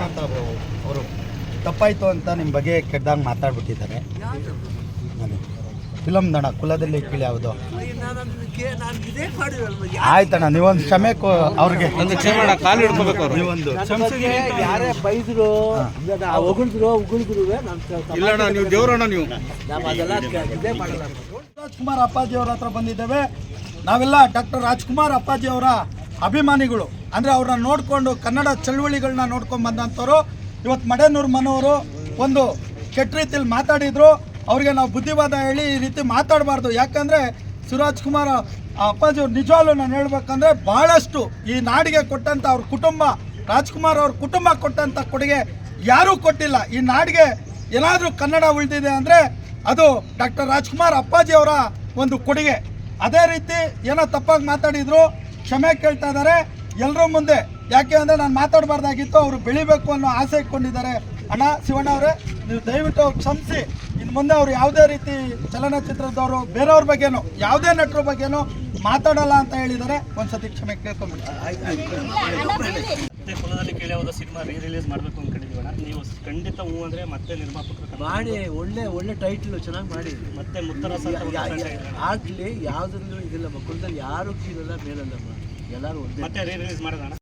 ಅಂತ ಅವರು ತಪ್ಪಾಯ್ತು ಅಂತ ನಿಮ್ಮ ಬಗ್ಗೆ ಕೆಟ್ಟದಾಗ ಮಾತಾಡ್ಬಿಟ್ಟಿದ್ದಾರೆ. ಫಿಲಮ್ ದಣ ಕುಲದಲ್ಲಿ ಕೀಳಿ ಯಾವುದು? ಆಯ್ತಣ್ಣ ನೀವೊಂದು ಕ್ಷಮೆ ಕೊ- ಅವ್ರಿಗೆ. ಒಂದು ಕ್ಷಮೆ ಕಾಲು ಹಿಡ್ಕೋಬೇಕು ಅವರು. ನೀವೊಂದು ಯಾರೇ ಬೈದ್ರು ಹೊಗಳಿದ್ರು ಉಗುಳಿದ್ರು ನಾನು ಇಲ್ಲಣ್ಣ ನೀವು ದೇವ್ರಣ್ಣ ನೀವು. ರಾಜ್ಕುಮಾರ್ ಅಪ್ಪಾಜಿ ಅವ್ರ ಹತ್ರ ಬಂದಿದ್ದೇವೆ. ನಾವೆಲ್ಲ ಡಾಕ್ಟರ್ ರಾಜ್ಕುಮಾರ್ ಅಪ್ಪಾಜಿ ಅವರ ಅಭಿಮಾನಿಗಳು. ಅಂದರೆ ಅವ್ರನ್ನ ನೋಡಿಕೊಂಡು ಕನ್ನಡ ಚಳುವಳಿಗಳನ್ನ ನೋಡ್ಕೊಂಡು ಬಂದಂಥವ್ರು. ಇವತ್ತು ಮಡೇನೂರು ಮನೋರು ಒಂದು ಕೆಟ್ಟ ರೀತಿಯಲ್ಲಿ ಮಾತಾಡಿದ್ರು. ಅವ್ರಿಗೆ ನಾವು ಬುದ್ಧಿವಾದ ಹೇಳಿ ಈ ರೀತಿ ಮಾತಾಡಬಾರ್ದು. ಯಾಕಂದರೆ ಸುರಾಜ್ ಕುಮಾರ್ ಅಪ್ಪಾಜಿ ಅವ್ರು ನಿಜವಾಗ್ಲೂ ನಾನು ಹೇಳ್ಬೇಕಂದ್ರೆ ಭಾಳಷ್ಟು ಈ ನಾಡಿಗೆ ಕೊಟ್ಟಂಥ ಅವ್ರ ಕುಟುಂಬ, ರಾಜ್ಕುಮಾರ್ ಅವ್ರ ಕುಟುಂಬ ಕೊಟ್ಟಂಥ ಕೊಡುಗೆ ಯಾರೂ ಕೊಟ್ಟಿಲ್ಲ. ಈ ನಾಡಿಗೆ ಏನಾದರೂ ಕನ್ನಡ ಉಳಿದಿದೆ ಅಂದರೆ ಅದು ಡಾಕ್ಟರ್ ರಾಜ್ಕುಮಾರ್ ಅಪ್ಪಾಜಿ ಅವರ ಒಂದು ಕೊಡುಗೆ. ಅದೇ ರೀತಿ ಏನೋ ತಪ್ಪಾಗಿ ಮಾತಾಡಿದ್ರು, ಕ್ಷಮೆ ಕೇಳ್ತಾ ಇದ್ದಾರೆ. ಎಲ್ಲರೂ ಮುಂದೆ. ಯಾಕೆ ಅಂದರೆ ನಾನು ಮಾತಾಡಬಾರ್ದಾಗಿತ್ತು, ಅವರು ಬೆಳಿಬೇಕು ಅನ್ನೋ ಆಸೆ ಇಟ್ಕೊಂಡಿದ್ದಾರೆ. ಅಣ್ಣ ಶಿವಣ್ಣ ಅವರೇ, ನೀವು ದಯವಿಟ್ಟು ಅವ್ರು ಕ್ಷಮಿಸಿ. ಇನ್ನು ಮುಂದೆ ಅವ್ರು ಯಾವುದೇ ರೀತಿ ಚಲನಚಿತ್ರದವರು, ಬೇರೆಯವ್ರ ಬಗ್ಗೆನೋ, ಯಾವುದೇ ನಟರ ಬಗ್ಗೆನೋ ಮಾತಾಡಲ್ಲ ಅಂತ ಹೇಳಿದ್ದಾರೆ. ಒಂದ್ಸತಿ ಕ್ಷಮೆ ಕೇಳ್ಕೊಂಬಿಡಿ. ಮತ್ತೆ ಕುಲದಲ್ಲಿ ಕೇಳಿ ಹೋದ ಸಿನಿಮಾ ರೀ ರಿಲೀಸ್ ಮಾಡಬೇಕು ಅನ್ಕೊಂಡಿದ್ದೀವಣ ನೀವು ಖಂಡಿತ ಹೂ ಅಂದ್ರೆ ಮತ್ತೆ ನಿರ್ಮಾಪಕರು ಮಾಡಿ ಒಳ್ಳೆ ಒಳ್ಳೆ ಟೈಟ್ಲು ಚೆನ್ನಾಗಿ ಮಾಡಿ. ಮತ್ತೆ ಮುತ್ತರಸ. ಆಗ್ಲಿ ಯಾವ್ದ್ರಲ್ಲೂ ಇದಿಲ್ಲ ಮಕ್ಕಳದಲ್ಲಿ ಯಾರು ಕೀಳಲ್ಲ ಮೇಲಲ್ಲಮ್ಮ. ಎಲ್ಲರೂ ಒಂದೇ. ಮತ್ತೆ ರೀ ರಿಲೀಸ್ ಮಾಡೋದಣ್ಣ